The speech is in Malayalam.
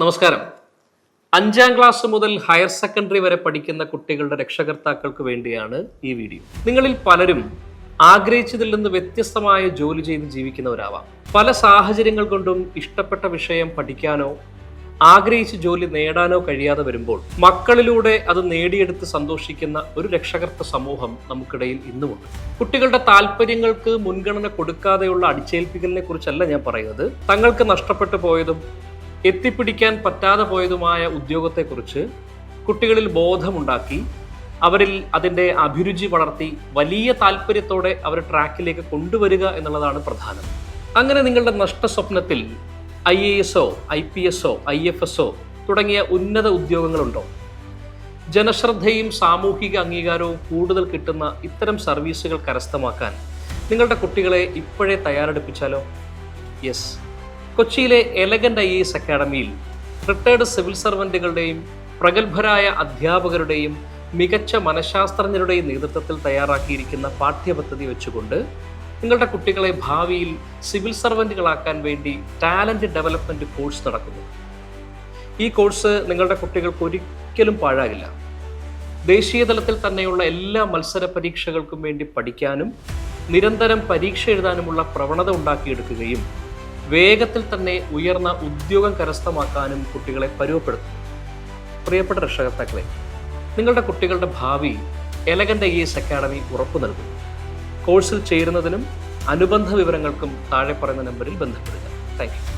നമസ്കാരം. അഞ്ചാം ക്ലാസ് മുതൽ ഹയർ സെക്കൻഡറി വരെ പഠിക്കുന്ന കുട്ടികളുടെ രക്ഷകർത്താക്കൾക്ക് വേണ്ടിയാണ് ഈ വീഡിയോ. നിങ്ങളിൽ പലരും ആഗ്രഹിച്ചതിൽ നിന്ന് വ്യത്യസ്തമായ ജോലി ചെയ്ത് ജീവിക്കുന്നവരാവാം. പല സാഹചര്യങ്ങൾ കൊണ്ടും ഇഷ്ടപ്പെട്ട വിഷയം പഠിക്കാനോ ആഗ്രഹിച്ച് ജോലി നേടാനോ കഴിയാതെ വരുമ്പോൾ മക്കളിലൂടെ അത് നേടിയെടുത്ത് സന്തോഷിക്കുന്ന ഒരു രക്ഷകർത്ത സമൂഹം നമുക്കിടയിൽ ഇന്നുമുണ്ട്. കുട്ടികളുടെ താല്പര്യങ്ങൾക്ക് മുൻഗണന കൊടുക്കാതെയുള്ള അടിച്ചേൽപ്പിക്കലിനെ കുറിച്ചല്ല ഞാൻ പറയുന്നത്. തങ്ങൾക്ക് നഷ്ടപ്പെട്ടു പോയതും എത്തിപ്പിടിക്കാൻ പറ്റാതെ പോയതുമായ ഉദ്യോഗത്തെക്കുറിച്ച് കുട്ടികളിൽ ബോധമുണ്ടാക്കി അവരിൽ അതിന്റെ അഭിരുചി വളർത്തി വലിയ താല്പര്യത്തോടെ അവർ ട്രാക്കിലേക്ക് കൊണ്ടുവരിക എന്നുള്ളതാണ് പ്രധാനം. അങ്ങനെ നിങ്ങളുടെ നഷ്ടസ്വപ്നത്തിൽ ഐ എ എസോ ഐ പി എസോ ഐ എഫ് എസോ തുടങ്ങിയ ഉന്നത ഉദ്യോഗങ്ങളുണ്ടോ? ജനശ്രദ്ധയും സാമൂഹിക അംഗീകാരവും കൂടുതൽ കിട്ടുന്ന ഇത്തരം സർവീസുകൾ കരസ്ഥമാക്കാൻ നിങ്ങളുടെ കുട്ടികളെ ഇപ്പോഴേ തയ്യാറെടുപ്പിച്ചാലോ? യെസ് കൊച്ചിയിലെ എലഗന്റ് ഐ എസ് അക്കാഡമിയിൽ റിട്ടയർഡ് സിവിൽ സർവന്റുകളുടെയും പ്രഗത്ഭരായ അധ്യാപകരുടെയും മികച്ച മനഃശാസ്ത്രജ്ഞരുടെയും നേതൃത്വത്തിൽ തയ്യാറാക്കിയിരിക്കുന്ന പാഠ്യപദ്ധതി വെച്ചുകൊണ്ട് നിങ്ങളുടെ കുട്ടികളെ ഭാവിയിൽ സിവിൽ സർവന്റുകളാക്കാൻ വേണ്ടി ടാലന്റ് ഡെവലപ്മെന്റ് കോഴ്സ് നടക്കുന്നു. ഈ കോഴ്സ് നിങ്ങളുടെ കുട്ടികൾക്ക് ഒരിക്കലും പാഴാകില്ല. ദേശീയ തലത്തിൽ തന്നെയുള്ള എല്ലാ മത്സര പരീക്ഷകൾക്കും വേണ്ടി പഠിക്കാനും നിരന്തരം പരീക്ഷ എഴുതാനുമുള്ള പ്രവണത ഉണ്ടാക്കിയെടുക്കുകയും വേഗത്തിൽ തന്നെ ഉയർന്ന ഉദ്യോഗം കരസ്ഥമാക്കാനും കുട്ടികളെ പരുവപ്പെടുത്തും പ്രിയപ്പെട്ട രക്ഷകർത്താക്കളെ നിങ്ങളുടെ കുട്ടികളുടെ ഭാവി എലഗന്റ് ഐ എസ് അക്കാഡമി ഉറപ്പു നൽകും കോഴ്സിൽ ചേരുന്നതിനും അനുബന്ധ വിവരങ്ങൾക്കും താഴെ പറയുന്ന നമ്പറിൽ ബന്ധപ്പെടുക. Thank you.